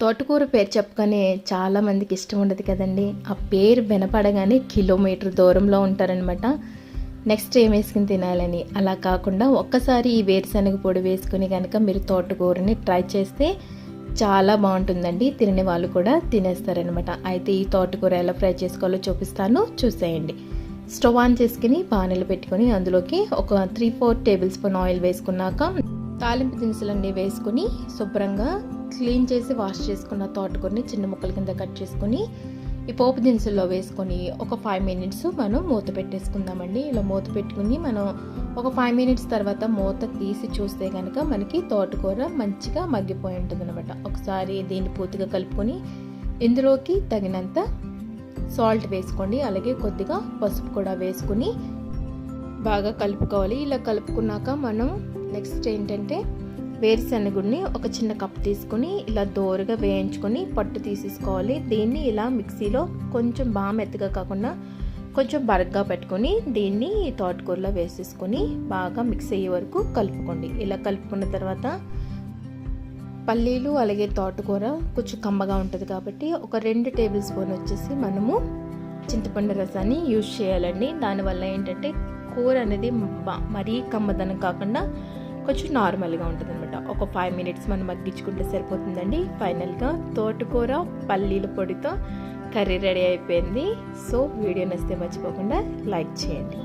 తోటకూర పేరు చెప్పగానే చాలామందికి ఇష్టం ఉండదు కదండి. ఆ పేరు వినపడగానే కిలోమీటర్ దూరంలో ఉంటారనమాట నెక్స్ట్ ఏం వేసుకుని తినాలని? అలా కాకుండా ఒక్కసారి ఈ వేరుశనగ పొడి వేసుకుని కనుక మీరు తోటకూరని ట్రై చేస్తే చాలా బాగుంటుందండి. తినని వాళ్ళు కూడా తినేస్తారనమాట అయితే ఈ తోటకూర ఎలా ఫ్రై చేసుకోవాలో చూపిస్తాను. చూసేయండి. స్టవ్ ఆన్ చేసుకుని పానెలు పెట్టుకొని అందులోకి ఒక three four tablespoon oil వేసుకున్నాక తాలింపు దినుసులన్నీ వేసుకుని శుభ్రంగా క్లీన్ చేసి వాష్ చేసుకున్న తోటకూరని చిన్న ముక్కల కింద కట్ చేసుకుని ఈ పోపు దినుసుల్లో వేసుకొని ఒక ఫైవ్ మినిట్స్ మనం మూత పెట్టేసుకుందామండి. ఇలా మూత పెట్టుకుని మనం ఒక ఫైవ్ మినిట్స్ తర్వాత మూత తీసి చూస్తే కనుక మనకి తోటకూర మంచిగా మగ్గిపోయి ఉంటుంది అనమాట ఒకసారి దీన్ని పూర్తిగా కలుపుకొని ఇందులోకి తగినంత సాల్ట్ వేసుకోండి. అలాగే కొద్దిగా పసుపు కూడా వేసుకుని బాగా కలుపుకోవాలి. ఇలా కలుపుకున్నాక మనం నెక్స్ట్ ఏంటంటే వేరుశనగుడిని ఒక చిన్న కప్ తీసుకుని ఇలా దోరగా వేయించుకొని పట్టు తీసేసుకోవాలి. దీన్ని ఇలా మిక్సీలో కొంచెం బాగా మెత్తగా కాకుండా కొంచెం బరగ్గా పెట్టుకొని దీన్ని తోటకూరలో వేసేసుకొని బాగా మిక్స్ అయ్యే వరకు కలుపుకోండి. ఇలా కలుపుకున్న తర్వాత పల్లీలు అలాగే తోటకూర కొంచెం కమ్మగా ఉంటుంది కాబట్టి ఒక రెండు టేబుల్ స్పూన్ వచ్చేసి మనము చింతపండు రసాన్ని యూజ్ చేయాలండి. దానివల్ల ఏంటంటే కూర అనేది మరీ కమ్మదనం కాకుండా కొంచెం నార్మల్గా ఉంటుంది అనమాట ఒక ఫైవ్ మినిట్స్ మనం మగ్గించుకుంటే సరిపోతుందండి. ఫైనల్గా తోటకూర పల్లీల పొడితో కర్రీ రెడీ అయిపోయింది. సో వీడియో నచ్చితే మర్చిపోకుండా లైక్ చేయండి.